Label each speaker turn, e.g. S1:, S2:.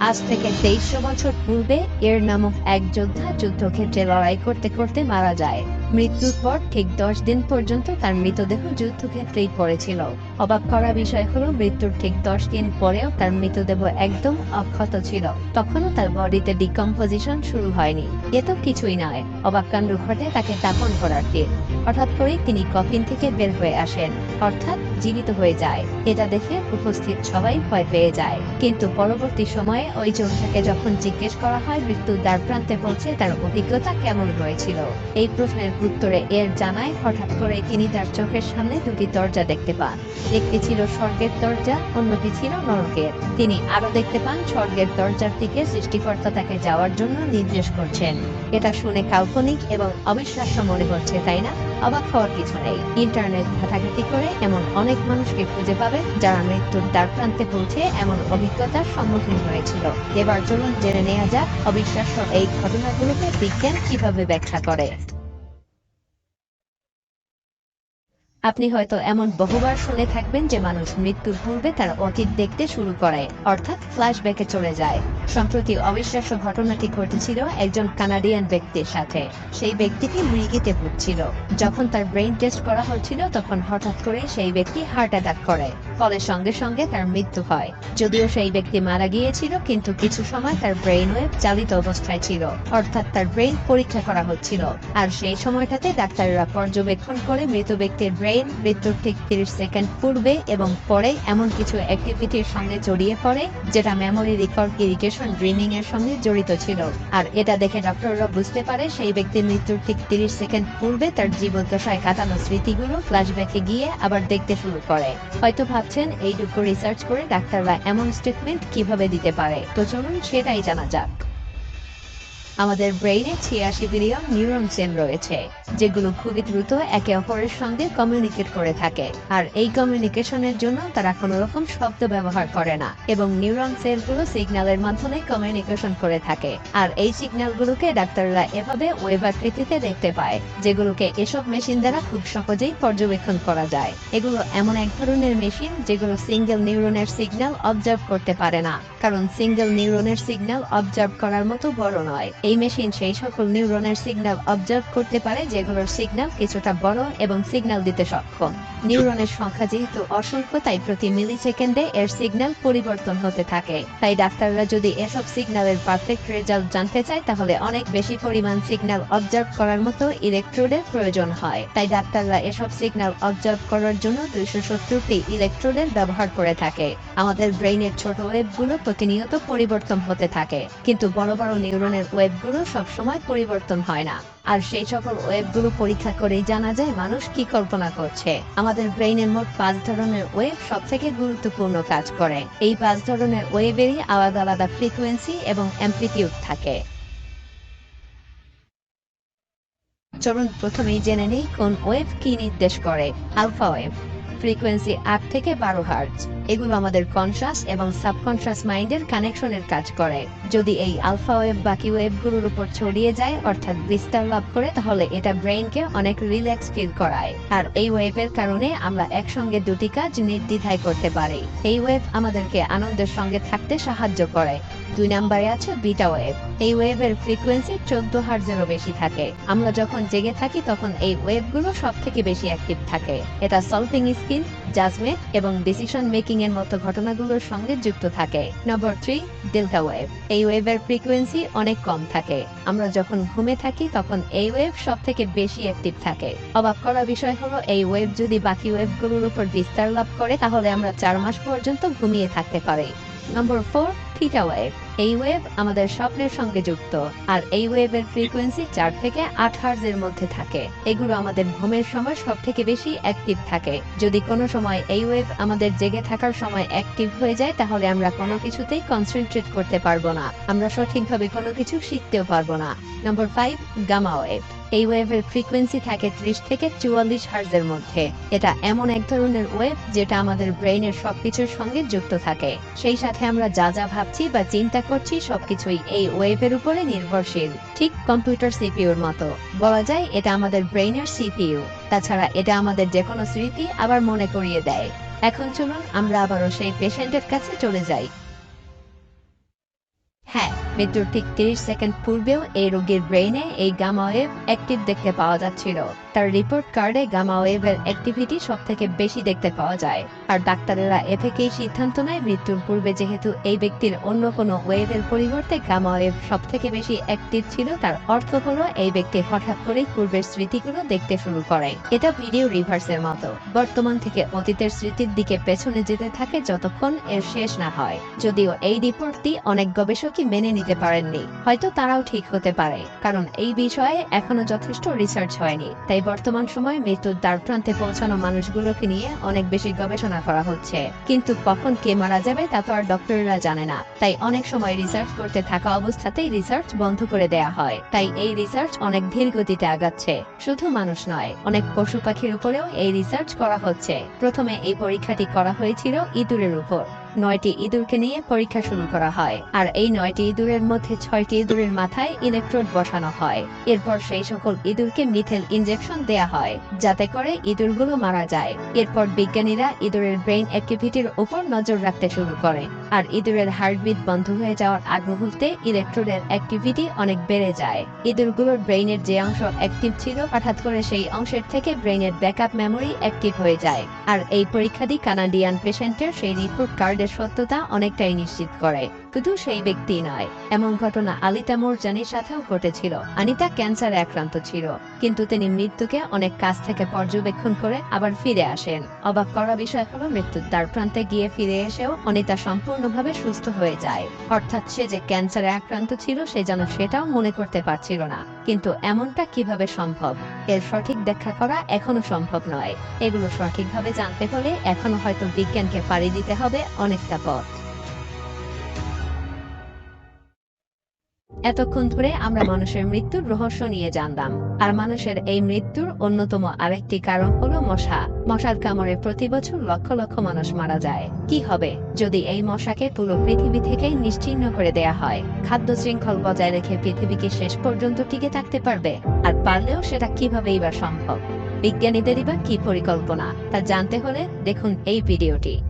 S1: আজ থেকে তেইশশো বছর পূর্বে এর নামক এক যোদ্ধা যুদ্ধক্ষেত্রে লড়াই করতে করতে মারা যায়। মৃত্যুর পর ঠিক দশ দিন পর্যন্ত তার মৃতদেহ যুদ্ধক্ষেত্রেই পড়েছিল। অবাক করা বিষয় হলো, মৃত্যুর ঠিক দশ দিন পরেও তার মৃতদেহ একদম অক্ষত ছিল। তখনও তার বডিতে ডিকম্পোজিশন শুরু হয়নি। এ তো কিছুই নয়। অবাক কাণ্ড ঘটে তাকে দাপন করার দিন হঠাৎ করেই তিনি কফিন থেকে বের হয়ে আসেন। অর্থাৎ জীবিত হয়ে যায়। এটা দেখে উপস্থিত সবাই ভয় পেয়ে যায়। কিন্তু পরবর্তী সময়ে ওই যোদ্ধাকে যখন জিজ্ঞেস করা হয় মৃত্যুর দ্বার প্রান্তে পৌঁছে তার অভিজ্ঞতা কেমন হয়েছিল? এই প্রশ্নের উত্তরে এর জানায় হঠাৎ করে তিনি তার চোখের সামনে দুটি দরজা দেখতে পান। একটি ছিল স্বর্গের দরজা, অন্যটি ছিল নরকের। তিনি আরও দেখতে পান, স্বর্গের দরজার দিকে সৃষ্টিকর্তা তাকে যাওয়ার জন্য নির্দেশ করছেন। এটা শুনে কাল্পনিক এবং অবিশ্বাস্য মনে হচ্ছে তাই না? অবাক হওয়ার কিছু নেই। ইন্টারনেট ঘাটাঘাটি করে এমন অনেক মানুষকে খুঁজে পাবে যারা মৃত্যুর দ্বার প্রান্তে পৌঁছে এমন অভিজ্ঞতার সম্মুখীন হয়েছিল। এবার চলুন জেনে নেওয়া যাক অবিশ্বাস্য এই ঘটনাগুলোকে বিজ্ঞান কীভাবে ব্যাখ্যা করে। আপনি হয়তো এমন বহুবার শুনে থাকবেন যে মানুষ মৃত্যুর পূর্বে তার অতীত দেখতে শুরু করে, অর্থাৎ ফ্ল্যাশব্যাকে চলে যায়। সম্প্রতি অবিশ্বাস্য ঘটনাটি ঘটেছিল একজন কানাডিয়ান ব্যক্তির সাথে। সেই ব্যক্তিটি মৃগীতে ভুগছিল। যখন তার ব্রেইন টেস্ট করা হচ্ছিল, তখন হঠাৎ করে সেই ব্যক্তি হার্ট অ্যাটাক করে। ফলে সঙ্গে সঙ্গে তার মৃত্যু হয়। যদিও সেই ব্যক্তি মারা গিয়েছিল, কিন্তু কিছু সময় তার ব্রেইন ওয়েভ চালিত অবস্থায় ছিল। অর্থাৎ তার ব্রেইন পরীক্ষা করা হচ্ছিল। আর সেই সময়টাতে ডাক্তাররা পর্যবেক্ষণ করে মৃত ব্যক্তির ব্রেইন মৃত্যুর ঠিক তিরিশ সেকেন্ড পূর্বে এবং পরে এমন কিছু অ্যাক্টিভিটির সঙ্গে জড়িয়ে পড়ে, যেটা মেমোরি রিকল ইরিগেশন ড্রিমিং এর সঙ্গে জড়িত ছিল। আর এটা দেখে ডক্টররা বুঝতে পারে সেই ব্যক্তির মৃত্যুর ঠিক তিরিশ সেকেন্ড পূর্বে তার জীবদ্দশায় কাটানো স্মৃতিগুলো ফ্ল্যাশব্যাকে গিয়ে আবার দেখতে শুরু করে। হয়তো ভাবছেন, এইটুকু রিসার্চ করে ডাক্তাররা এমন স্টেটমেন্ট কীভাবে দিতে পারে? তো চলুন সেটাই জানা যাক। আমাদের ব্রেইনে ছিয়াশি বিলিয়ন নিউরন সেল রয়েছে, যেগুলো খুবই দ্রুত একে অপরের সঙ্গে কমিউনিকেট করে থাকে। আর এই কমিউনিকেশনের জন্য তারা কোনো রকম শব্দ ব্যবহার করে না, এবং নিউরন সেলগুলো সিগন্যালের মাধ্যমে কমিউনিকেশন করে থাকে। আর এই সিগন্যালগুলোকে ডাক্তাররা এভাবে ওয়েব আকৃতিতে দেখতে পায়, যেগুলোকে এসব মেশিন দ্বারা খুব সহজেই পর্যবেক্ষণ করা যায়। এগুলো এমন এক ধরনের মেশিন যেগুলো সিঙ্গেল নিউরনের সিগন্যাল অবজার্ভ করতে পারে না, কারণ সিঙ্গেল নিউরনের সিগন্যাল অবজার্ভ করার মতো বড় নয়। এই মেশিন সেই সকল নিউরনের সিগন্যাল অবজার্ভ করতে পারে যেগুলোর সিগন্যাল কিছুটা বড় এবং সিগন্যাল দিতে সক্ষম। নিউরনের সংখ্যা যেহেতু অসংখ্য, তাই প্রতি মিলি সেকেন্ডে এর সিগন্যাল পরিবর্তন হতে থাকে। তাই ডাক্তাররা যদি এসব সিগন্যালের পারফেক্ট রেজাল্ট জানতে চায়, তাহলে অনেক বেশি পরিমাণ সিগন্যাল অবজার্ভ করার মতো ইলেকট্রোডের প্রয়োজন হয়। তাই ডাক্তাররা এসব সিগন্যাল অবজার্ভ করার জন্য দুইশো সত্তরটি ইলেকট্রোডের ব্যবহার করে থাকে। আমাদের ব্রেইনের ছোট ওয়েবগুলো প্রতিনিয়ত পরিবর্তন হতে থাকে। কিন্তু বড় বড় নিউরনের ওয়েবগুলো সবসময় পরিবর্তন হয় না। আর সেই সকল ওয়েবগুলো পরীক্ষা করেই জানা যায় মানুষ কি কল্পনা করছে। আমাদের ব্রেইনের মোট পাঁচ ধরনের ওয়েব সব থেকে গুরুত্বপূর্ণ কাজ করে। এই পাঁচ ধরনের ওয়েবেরই আলাদা আলাদা ফ্রিকোয়েন্সি এবং অ্যাম্পলিটিউড থাকে। চলুন প্রথমেই জেনে নেই কোন ওয়েব কি নির্দেশ করে। আলফা ওয়েভ ফ্রিকোয়েন্সি আট থেকে বারো হার্জ এগুলো আমাদের কনসাস এবং সাবকনসাস মাইন্ডের কানেকশনের কাজ করে। যদি এই আলফা ওয়েভ বাকি ওয়েভগুলোর উপর ছড়িয়ে যায়, অর্থাৎ বিস্তার লাভ করে, তাহলে এটা ব্রেইনকে অনেক রিল্যাক্স ফিল করায়। আর এই ওয়েভের কারণে আমরা একসঙ্গে দুটি কাজ নির্দ্বিধায় করতে পারি। এই ওয়েভ আমাদেরকে আনন্দের সঙ্গে থাকতে সাহায্য করে। দুই নম্বরে আছে বিটা ওয়েভ। এই ওয়েভের ফ্রিকোয়েন্সি চোদ্দ হার্জেরও বেশি থাকে। আমরা যখন জেগে থাকি তখন এই ওয়েভগুলো সব থেকে বেশি অ্যাক্টিভ থাকে। এটা সলভিং স্কিল জাজমেন্ট এবং ডিসিশন মেকিং এর মতো ঘটনাগুলোর সঙ্গে যুক্ত থাকে। Number three, delta wave. এই ওয়েভের ফ্রিকোয়েন্সি অনেক কম থাকে। আমরা যখন ঘুমে থাকি তখন এই ওয়েভ সব থেকে বেশি অ্যাক্টিভ থাকে। অবাক করা বিষয় হলো, এই ওয়েভ যদি বাকি ওয়েভগুলোর উপর বিস্তার লাভ করে, তাহলে আমরা চার মাস পর্যন্ত ঘুমিয়ে থাকতে পারি। নম্বর ফোর থিটা ওয়েভ এই ওয়েভ আমাদের স্বপ্নের সঙ্গে যুক্ত, আর এই ওয়েভের ফ্রিকোয়েন্সি চার থেকে আট হার্জের মধ্যে থাকে। এগুলো আমাদের ঘুমের সময় সব থেকে বেশি অ্যাক্টিভ থাকে। যদি কোনো সময় এই ওয়েভ আমাদের জেগে থাকার সময় অ্যাক্টিভ হয়ে যায়, তাহলে আমরা কোনো কিছুতেই কনসেন্ট্রেট করতে পারব না। আমরা সঠিকভাবে কোনো কিছু শিখতেও পারব না। নম্বর ফাইভ গামা ওয়েভ এই ওয়েভের ফ্রিকোয়েন্সি থাকে ত্রিশ থেকে চুয়াল্লিশ হার্জের মধ্যে। এটা এমন এক ধরনের ওয়েভ যেটা আমাদের ব্রেইনের সবকিছুর সঙ্গে যুক্ত থাকে। সেই সাথে আমরা যা যা ভাবছি বা চিন্তা করছি সবকিছুই এই ওয়েভের উপরে নির্ভরশীল। ঠিক কম্পিউটার সিপিউর মতো। বলা যায় এটা আমাদের ব্রেইনের সিপিইউ। তাছাড়া এটা আমাদের যে কোনো স্মৃতি আবার মনে করিয়ে দেয়। এখন চলুন আমরা আবারও সেই পেশেন্টের কাছে চলে যাই। হ্যাঁ মৃত্যুর ঠিক তিরিশ সেকেন্ড পূর্বেও এই রোগীর ব্রেইনে এই গামা ওয়েভ অ্যাক্টিভ দেখতে পাওয়া যাচ্ছিল। তার রিপোর্ট কার্ডে গামা ওয়েভের অ্যাক্টিভিটি সব থেকে বেশি দেখতে পাওয়া যায়। আর ডাক্তারেরা এ থেকেই সিদ্ধান্ত নেয় মৃত্যুর পূর্বে যেহেতু এই ব্যক্তির অন্য কোনো ওয়েভের পরিবর্তে গামা ওয়েভ সব থেকে বেশি অ্যাক্টিভ ছিল, তার অর্থ হলো এই ব্যক্তি হঠাৎ করেই পূর্বের স্মৃতিগুলো দেখতে শুরু করে। এটা ভিডিও রিভার্সের মতো। বর্তমান থেকে অতীতের স্মৃতির দিকে পেছনে যেতে থাকে যতক্ষণ এর শেষ না হয়। যদিও এই রিপোর্টটি অনেক গবেষকই মেনে নিতে পারেননি। হয়তো তারাও ঠিক হতে পারে, কারণ এই বিষয়ে এখনও যথেষ্ট রিসার্চ হয়নি। তাই বর্তমান সময়ে মৃত্যুর দ্বার প্রান্তে পৌঁছানো মানুষগুলোকে নিয়ে অনেক বেশি গবেষণা করা হচ্ছে। কিন্তু কখন কে মারা যাবে তা তো আর ডক্টররা জানে না। তাই অনেক সময় রিসার্চ করতে থাকা অবস্থাতেই রিসার্চ বন্ধ করে দেয়া হয়। তাই এই রিসার্চ অনেক ধীর গতিতে আগাচ্ছে। শুধু মানুষ নয়, অনেক পশু পাখির উপরেও এই রিসার্চ করা হচ্ছে। প্রথমে এই পরীক্ষাটি করা হয়েছিল ইঁদুরের উপর। নয়টি ইঁদুরকে নিয়ে পরীক্ষা শুরু করা হয়, আর এই নয়টি ইঁদুরের মধ্যে ছয়টি ইঁদুরের মাথায় ইলেকট্রোড বসানো হয়। এরপর সেই সকল ইঁদুরকে মিথেল ইনজেকশন দেয়া হয়, যাতে করে ইঁদুরগুলো মারা যায়। এরপর বিজ্ঞানীরা ইঁদুরের ব্রেইন অ্যাক্টিভিটির উপর নজর রাখতে শুরু করে, আর ইঁদুরের হার্টবিট বন্ধ হয়ে যাওয়ার আগ মুহূর্তে ইলেকট্রোডের অ্যাক্টিভিটি অনেক বেড়ে যায়। ইঁদুরগুলোর ব্রেইনের যে অংশ অ্যাক্টিভ ছিল, হঠাৎ করে সেই অংশের থেকে ব্রেইনের ব্যাকআপ মেমোরি অ্যাক্টিভ হয়ে যায়। আর এই পরীক্ষাটি কানাডিয়ান পেশেন্টের সেই রিপোর্ট কার্ডের সত্যতা অনেকটাই নিশ্চিত করে। শুধু সেই ব্যক্তি নয়, এমন ঘটনা আলিতা মোরজানির সাথেও ঘটেছিল। আনিতা ক্যান্সারে আক্রান্ত ছিল, কিন্তু তিনি মৃত্যুকে অনেক কাছ থেকে পর্যবেক্ষণ করে আবার ফিরে আসেন। অবাক করা বিষয় হলো মৃত্যুর দ্বার প্রান্তে গিয়ে ফিরে এসেও অনিতা সম্পূর্ণভাবে সুস্থ হয়ে যায়। অর্থাৎ সে যে ক্যান্সারে আক্রান্ত ছিল, সে যেন সেটাও মনে করতে পারছিল না। কিন্তু এমনটা কীভাবে সম্ভব? এর সঠিক ব্যাখ্যা করা এখনও সম্ভব নয়। এগুলো সঠিকভাবে জানতে হলে এখনও হয়তো বিজ্ঞানকে পাড়ি দিতে হবে অনেকটা পথ। এতক্ষণ ধরে আমরা মানুষের মৃত্যুর রহস্য নিয়ে জানলাম আর মানুষের এই মৃত্যুর অন্যতম আরেকটি কারণ হলো মশা। মশার কামড়ে প্রতি বছর লক্ষ লক্ষ মানুষ মারা যায়। কি হবে যদি এই মশাকে পুরো পৃথিবী থেকে নিশ্চিহ্ন করে দেয়া হয়? খাদ্য শৃঙ্খল বজায় রেখে পৃথিবীকে শেষ পর্যন্ত টিকে থাকতে পারবে? আর পারলেও সেটা কিভাবেই বা সম্ভব? বিজ্ঞানীদেরই বা কি পরিকল্পনা? তা জানতে হলে দেখুন এই ভিডিওটি।